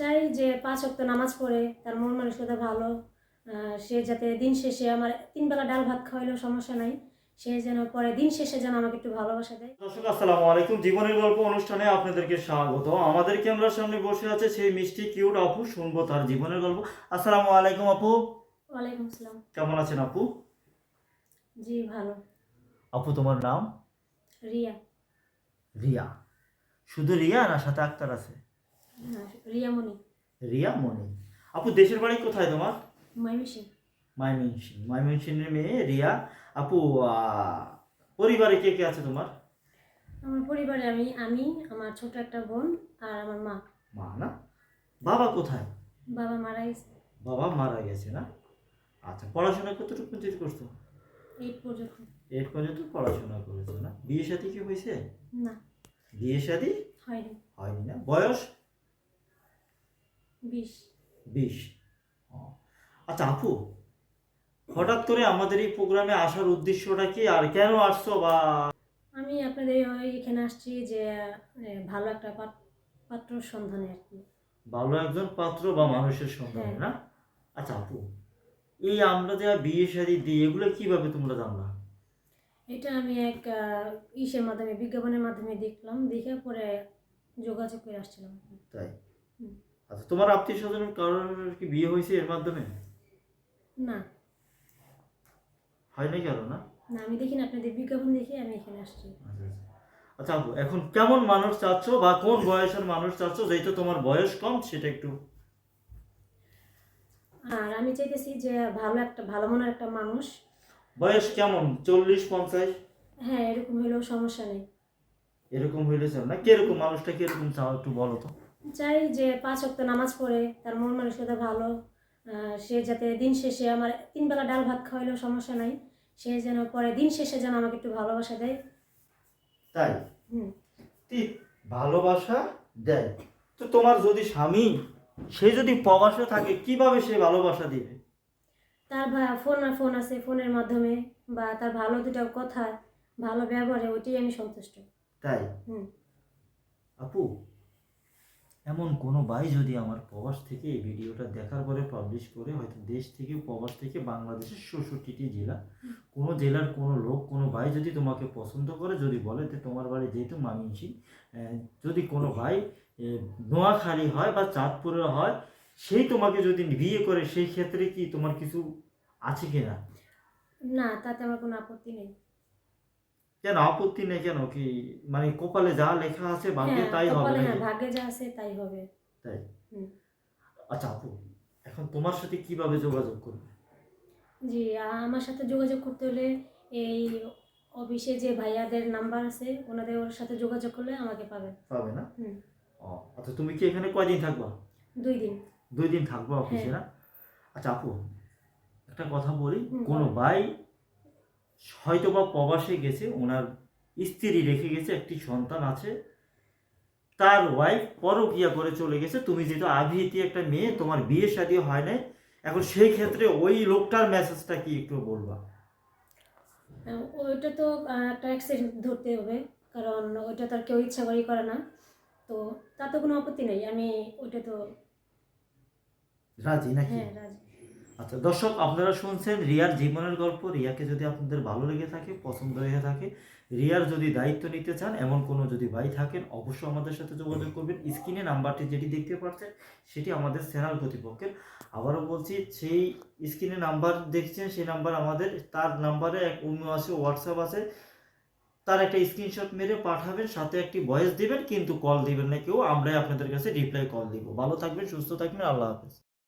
চাই যে পাঁচ অক্ত নামাজ পড়ে তার মন মানসিকতা ভালো সে যাতে দিন শেষে আমার তিনবেলা ডাল ভাত খাওয়াইলেও সমস্যা নাই সে যেন পরে দিন শেষে যেন আমাকে একটু ভালোবাসা দেয়। দর্শক আসসালামু আলাইকুম। জীবনের গল্প অনুষ্ঠানে আপনাদেরকে স্বাগত। আমাদের ক্যামেরার সামনে বসে আছে সেই মিষ্টি কিউট আপু শুনব তার জীবনের গল্প। আসসালামু আলাইকুম আপু। ওয়ালাইকুম আসসালাম। কেমন আছেন আপু? জি ভালো। আপু তোমার নাম? রিয়া। রিয়া। শুধু রিয়া না সাথে আক্তার আছে? হ্যাঁ রিয়া মনি রিয়া মনি আপু দেশের বাড়ি কোথায় তোমার? মাইমিসিং মাইমিনসিং মাইমিনসিংয়ের মেয়ে রিয়া। আপু পরিবারে কে কে আছে তোমার? আমার পরিবারে আমি আমি আমার ছোট একটা বোন আর আমার মা। মা না? বাবা কোথায়? বাবা মারা গেছে। বাবা মারা গেছে না? আচ্ছা পড়াশোনা কতটুকু কমপ্লিট করছ? এইট পর্যন্ত। এইট পর্যন্ত পড়াশোনা করেছ না? বিয়ে সাথে কি হয়েছে? না। বিয়ে শাদী? হয়নি। হয়নি না? বয়স? বিশ বিশ আচ্ছা আপু হঠাৎ করে আমাদের এই প্রোগ্রামে আসার উদ্দেশ্যটা কি? আর কেন আসছো বা আমি আপনাদের এখানে আসছি যে ভালো একটা পাত- পাত্র সন্ধানে আর কি। ভালো একজন পাত্র বা মানুষের সন্ধানে হ্যাঁ। না? আচ্ছা আপু এই আমরা যে বিয়ে শাদী দিই এগুলো কীভাবে তোমরা জানলা? এটা আমি এক ইসের মাধ্যমে বিজ্ঞাপনের মাধ্যমে দেখলাম। দেখে পরে যোগাযোগ করে আসছিলাম। তাই। আচ্ছা তোমার আত্মীয় স্বজন কারোর কি বিয়ে হয়েছে এর মাধ্যমে? না। হয় নাই কারও না? না আমি দেখি না আপনাদের বিজ্ঞাপন দেখে আমি এখানে আসছি। আচ্ছা আচ্ছা। আচ্ছা আপু এখন কেমন মানুষ চাচ্ছ বা কোন বয়সের মানুষ চাচ্ছ যেহেতু তোমার বয়স কম সেটা একটু আর আমি চাইতেছি যে ভালো একটা ভালো মনের একটা মানুষ। বয়স কেমন? চল্লিশ পঞ্চাশ? হ্যাঁ এরকম হলেও সমস্যা নেই। এরকম হইলে চাও না? কীরকম মানুষটা কীরকম চাও একটু বলো তো। চাই যে পাঁচ অক্ত নামাজ পড়ে তার মন মানসিকতা ভালো সে যাতে দিন শেষে আমার তিন বেলা ডাল ভাত খাওয়াইলেও সমস্যা নাই সে যেন পরে দিন শেষে যেন আমাকে একটু ভালোবাসা দেয়। তাই? হুম। ভালোবাসা দেয়। তো তোমার যদি স্বামী সে যদি প্রবাসে থাকে কীভাবে সে ভালোবাসা দিবে? তার ফোন আর ফোন আছে ফোনের মাধ্যমে বা তার ভালো দুটো কথা ভালো ব্যবহারে ওইটাই আমি সন্তুষ্ট। তাই? হুম। আপু এমন কোনো ভাই যদি আমার প্রবাস থেকে এই ভিডিওটা দেখার পরে পাবলিশ করে হয়তো দেশ থেকে, প্রবাস থেকে, বাংলাদেশের ষষট্টিটি জেলা, কোনো জেলার কোনো লোক, কোনো ভাই যদি তোমাকে পছন্দ করে, যদি বলে যে তোমার বাড়ি যেহেতু মামিনছি যদি কোনো ভাই নোয়াখালী হয় বা চাঁদপুরে হয়, সেই তোমাকে যদি বিয়ে করে, সেই ক্ষেত্রে কি তোমার কিছু আছে কি না না, তাতে আমার কোনো আপত্তি নেই। কেন আপত্তি নেই কেন? কি মানে কপালে যা লেখা আছে ভাগ্যে হ্যাঁ তাই হবে নাকি? হ্যাঁ ভাগ্যে যা আছে তাই হবে। তাই। আচ্ছা আপু এখন তোমার সাথে কীভাবে যোগাযোগ করবে? জি আমার সাথে যোগাযোগ করতে হলে এই অফিসে যে ভাইয়াদের নাম্বার আছে ওনাদের ওর সাথে যোগাযোগ করলে আমাকে পাবে। পাবে না? হুম। ও আচ্ছা তুমি কি এখানে কয়দিন থাকবা? দুই দিন। দুই দিন থাকব অফিসে হ্যাঁ। না? আচ্ছা আপু একটা কথা বলি কোনো ভাই হয়তো বা প্রবাসে গেছে ওনার স্ত্রী রেখে গেছে একটি সন্তান আছে। তার ওয়াইফ পরকিয়া করে চলে গেছে। তুমি যেহেতু আভিতি একটা মেয়ে তোমার বিয়ে শাদী হয় নাই এখন সেই ক্ষেত্রে ওই লোকটার মেসেজটা কি একটু বলবা? ওইটা তো একটা অ্যাক্সিডেন্ট ধরতে হবে কারণ ওইটা তো আর কেউ ইচ্ছা করেই করে না। তো তাতে কোনো আপত্তি নেই আমি ওইটা তো রাজি নাকি? হ্যাঁ রাজি। আচ্ছা দর্শক আপনারা শুনছেন রিয়ার জীবনের গল্প। রিয়াকে যদি আপনাদের ভালো লেগে থাকে পছন্দ হয়ে থাকে রিয়ার যদি দায়িত্ব নিতে চান এমন কোনো যদি ভাই থাকেন অবশ্যই আমাদের সাথে যোগাযোগ করবেন। স্ক্রিনে নাম্বারটি যেটি দেখতে পাচ্ছেন সেটি আমাদের চ্যানেল কর্তৃপক্ষের। আবারও বলছি সেই স্ক্রিনে নাম্বার দেখছেন সেই নাম্বার আমাদের তার নাম্বারে এক অন্য আছে হোয়াটসঅ্যাপ আছে। তার একটা স্ক্রিনশট মেরে পাঠাবেন সাথে একটি ভয়েস দিবেন কিন্তু কল দিবেন না কেউ। আমরাই আপনাদের কাছে রিপ্লাই কল দিব। ভালো থাকবেন সুস্থ থাকবেন আল্লাহ হাফেজ।